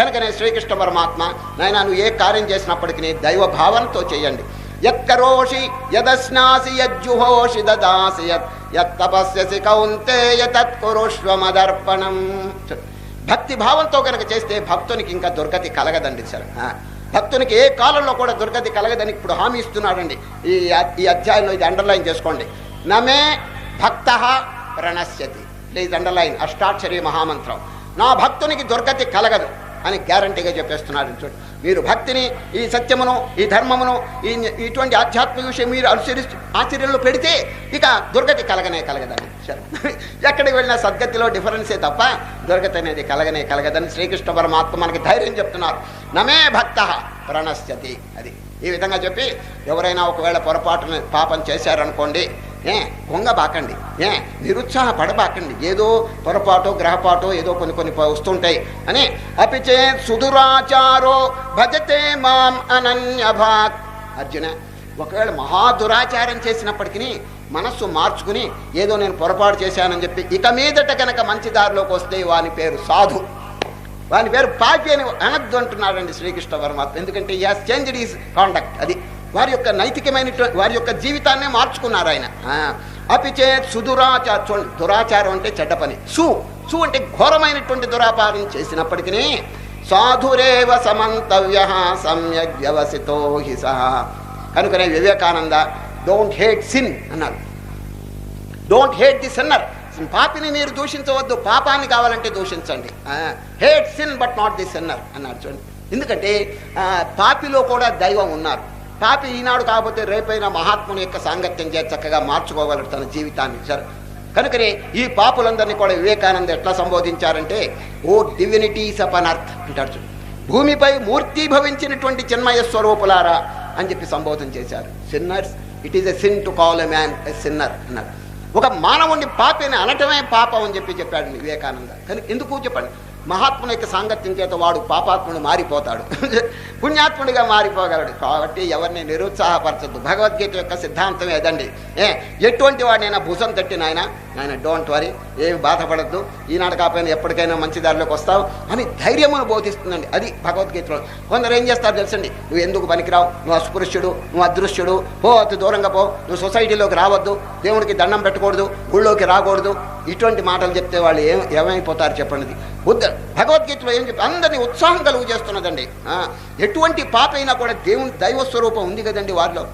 కనుకనే శ్రీకృష్ణ పరమాత్మ నాయన నువ్వు ఏ కార్యం చేసినప్పటికీ దైవ భావంతో చేయండి. యత్కరోషి యదశ్నాసి యజ్జుహోషి దదాసి యత్ యత్తపస్యసి కౌంతేయ తత్కురుష్వ భక్తి భావంతో కనుక చేస్తే భక్తునికి ఇంకా దుర్గతి కలగదండి సార్. భక్తునికి ఏ కాలంలో కూడా దుర్గతి కలగదని ఇప్పుడు హామీ ఇస్తున్నాడండి. ఈ ఈ అధ్యాయంలో ఇది అండర్లైన్ చేసుకోండి. నమే భక్త ప్రణశ్యతి. ప్లీజ్ అండర్లైన్ అష్టాక్షరి మహామంత్రం. నా భక్తునికి దుర్గతి కలగదు. అని గ్యారంటీగా చెప్పేస్తున్నాడు చూడు. మీరు భక్తిని ఈ సత్యమును ఈ ధర్మమును ఈ ఇటువంటి ఆధ్యాత్మిక విషయం మీరు అనుసరి ఆచరణలో పెడితే ఇక దుర్గతి కలగనే కలగదని ఎక్కడికి వెళ్ళినా సద్గతిలో డిఫరెన్సే తప్ప దుర్గతి అనేది కలగనే కలగదని శ్రీకృష్ణ పరమాత్మ మనకి ధైర్యం చెప్తున్నారు. నమే భక్త ప్రణశ్యతి అది. ఈ విధంగా చెప్పి ఎవరైనా ఒకవేళ పొరపాటును పాపం చేశారనుకోండి ఏ కొంగబాకండి. ఏ నిరుత్సాహపడబాకండి. ఏదో పొరపాటు గ్రహపాటు ఏదో కొన్ని కొన్ని వస్తుంటాయి అని అపిచే సుదురాచారో భజతే మాం అనన్యభాక్. అర్జున ఒకవేళ మహా దురాచారం చేసినప్పటికీ మనస్సు మార్చుకుని ఏదో నేను పొరపాటు చేశానని చెప్పి ఇక మీదట కనుక మంచి దారిలోకి వస్తే వాని పేరు సాధు. వాని పేరు పాపి అని అనద్దు అంటున్నాడండి శ్రీకృష్ణ పరమాత్మ ఎందుకంటే ఈ చేంజ్డ్ ఈజ్ కాండక్ట్ అది వారి యొక్క నైతికమైన వారి యొక్క జీవితాన్నే మార్చుకున్నారు ఆయన. అపిచే సుదురాచార చూడండి దురాచారం అంటే చెడ్డ పని. సు సు అంటే ఘోరమైనటువంటి దురాపారం చేసినప్పటికీ సాధురేవ సమంతవ్య సమ్యక్ వ్యవసితో హి సహ. కనుకనే వివేకానంద డోంట్ హేట్ సిన్ అన్నారు. డోంట్ హేట్ ది సిన్నర్ పాపిని మీరు దూషించవద్దు పాపాన్ని కావాలంటే దూషించండి. Hate sin but not the sinner అన్నారు చూడండి. ఎందుకంటే పాపిలో కూడా దైవం ఉన్నారు. పాపి ఈనాడు కాకపోతే రేపైన మహాత్ముని యొక్క సాంగత్యం చేసి చక్కగా మార్చుకోగలరు తన జీవితాన్ని. ఇచ్చారు కనుకనే ఈ పాపులందరినీ కూడా వివేకానంద ఎట్లా సంబోధించారంటే ఓ డివినిటీస్ అప్ అర్త్ అంటారు చూడు. భూమిపై మూర్తి భవించినటువంటి చిన్మయ స్వరూపులారా అని చెప్పి సంబోధన చేశారు. Sinners it is a sin to call a man a sinner అన్నారు. ఒక మానవుని పాపిని అనటమే పాపం అని చెప్పి చెప్పాడు వివేకానంద. కానీ ఎందుకు చెప్పండి? మహాత్ముని యొక్క సాంగత్యం చేత వాడు పాపాత్ముడు మారిపోతాడు. పుణ్యాత్ముడిగా మారిపోగలడు. కాబట్టి ఎవరిని నిరుత్సాహపరచద్దు. భగవద్గీత యొక్క సిద్ధాంతం ఏదండి? ఏ ఎటువంటి వాడినైనా భుజం తట్టి నాయన నాయన డోంట్ వరీ ఏమి బాధపడద్దు. ఈనాడు కాకపోయినా ఎప్పటికైనా మంచి దారిలోకి వస్తావు అని ధైర్యమును బోధిస్తుందండి. అది భగవద్గీతలో. కొందరు ఏం చేస్తారు తెలుసండి? నువ్వు ఎందుకు పనికిరావు? నువ్వు అస్పృశ్యుడు నువ్వు అదృశ్యుడు. పో అతి దూరంగా పో. నువ్వు సొసైటీలోకి రావద్దు. దేవుడికి దండం పెట్టకూడదు. గుళ్ళోకి రాకూడదు. ఇటువంటి మాటలు చెప్తే వాళ్ళు ఏం ఏమైపోతారు చెప్పండి. బుద్ధ భగవద్గీతలో ఏం చెప్పి అందరినీ ఉత్సాహం కలుగు చేస్తున్నదండి. ఎటువంటి పాప అయినా కూడా దేవుని దైవ స్వరూపం ఉంది కదండి వారిలో.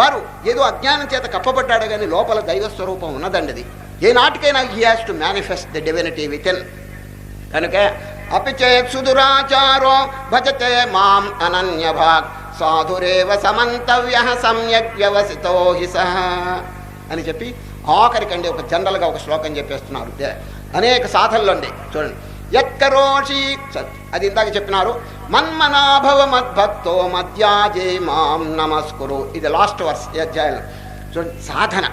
వారు ఏదో అజ్ఞానం చేత కప్పబడ్డాడు కానీ లోపల దైవ స్వరూపం ఉన్నదండి అది. ఏ నాటికైనా he has to manifest the divinity within కనుక అపిచేత్ సుదురాచారో భజతే మాం అనన్యభాగ్. సాధురేవ సమంతవ్య సమ్యక్ వ్యవసితో హి సహ అని చెప్పి ఆఖరికండి ఒక జనరల్గా ఒక శ్లోకం చెప్పేస్తున్నారు. అనేక సాధనలు అండి. చూడండి. ఎక్కరోషి సత్ అది ఇందాక చెప్పినారు. మన్మనాభవ మద్భక్తో మధ్యాజే మాం నమస్కురు. ఇది లాస్ట్ వర్స్ ఈ అధ్యాయంలో చూడండి సాధన.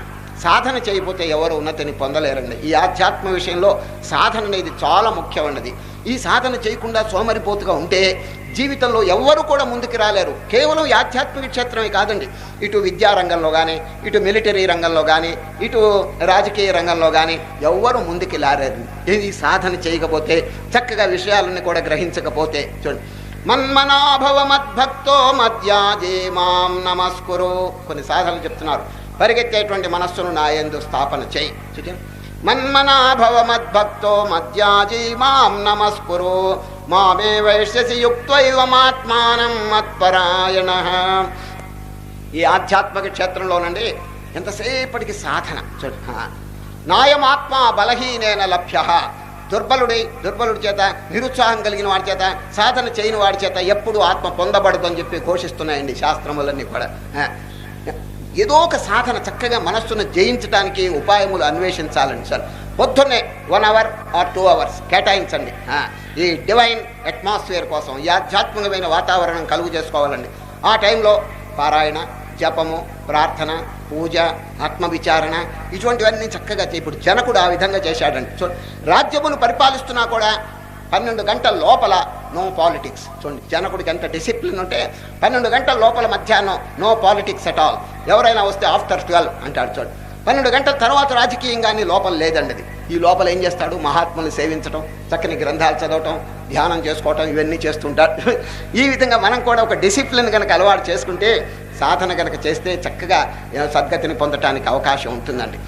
సాధన చేయకపోతే ఎవరు ఉన్నతిని పొందలేరండి. ఈ ఆధ్యాత్మ విషయంలో సాధన అనేది చాలా ముఖ్యమైనది. ఈ సాధన చేయకుండా సోమరిపోతుగా ఉంటే జీవితంలో ఎవ్వరూ కూడా ముందుకు రాలేరు. కేవలం ఆధ్యాత్మిక క్షేత్రమే కాదండి. ఇటు విద్యా రంగంలో కానీ ఇటు మిలిటరీ రంగంలో కానీ ఇటు రాజకీయ రంగంలో కానీ ఎవ్వరు ముందుకు లారారు. ఇది సాధన చేయకపోతే చక్కగా విషయాలని కూడా గ్రహించకపోతే చూడండి. మన్మనాభవ మద్భక్తో మధ్యాజే మాం నమస్కురు. కొన్ని సాధనలు చెప్తున్నారు. పరిగెత్తేటువంటి మనస్సును నాయందు స్థాపన చేయి. చూడండి. మన్మనాభవ మద్భక్తో మధ్యాజీ మాం నమస్కురు. మామే వైశ్యసి యుక్తైవమాత్మానం మత్పరాయణ. ఈ ఆధ్యాత్మిక క్షేత్రంలోనండి ఎంతసేపటికి సాధన. నాయమాత్మ బలహీనేన లభ్య. దుర్బలుడి దుర్బలుడి చేత నిరుత్సాహం కలిగిన వాడి చేత సాధన చేయని వాడి చేత ఎప్పుడు ఆత్మ పొందబడదని చెప్పి ఘోషిస్తున్నాయండి శాస్త్రములన్నీ కూడా. ఏదో ఒక సాధన చక్కగా మనస్సును జయించడానికి ఉపాయములు అన్వేషించాలండి సార్. పొద్దున్నే one hour or two hours కేటాయించండి. ఈ డివైన్ అట్మాస్ఫియర్ కోసం ఈ ఆధ్యాత్మికమైన వాతావరణం కలుగు చేసుకోవాలండి. ఆ టైంలో పారాయణ జపము ప్రార్థన పూజ ఆత్మవిచారణ ఇటువంటివన్నీ చక్కగా ఇప్పుడు జనకుడు ఆ విధంగా చేశాడండి. సో రాజ్యమును పరిపాలిస్తున్నా కూడా పన్నెండు గంటల లోపల నో పాలిటిక్స్ చూడండి జనకుడికి ఎంత డిసిప్లిన్ ఉంటే పన్నెండు గంటల లోపల మధ్యాహ్నం నో పాలిటిక్స్ అట్ ఆల్ ఎవరైనా వస్తే ఆఫ్టర్ ట్వెల్వ్ అంటాడు చూడండి పన్నెండు గంటల తర్వాత రాజకీయం కానీ లోపల లేదండి అది. ఈ లోపల ఏం చేస్తాడు? మహాత్ములు సేవించడం చక్కని గ్రంథాలు చదవటం ధ్యానం చేసుకోవటం ఇవన్నీ చేస్తుంటాడు. ఈ విధంగా మనం కూడా ఒక డిసిప్లిన్ కనుక అలవాటు చేసుకుంటే సాధన కనుక చేస్తే చక్కగా సద్గతిని పొందటానికి అవకాశం ఉంటుందండి.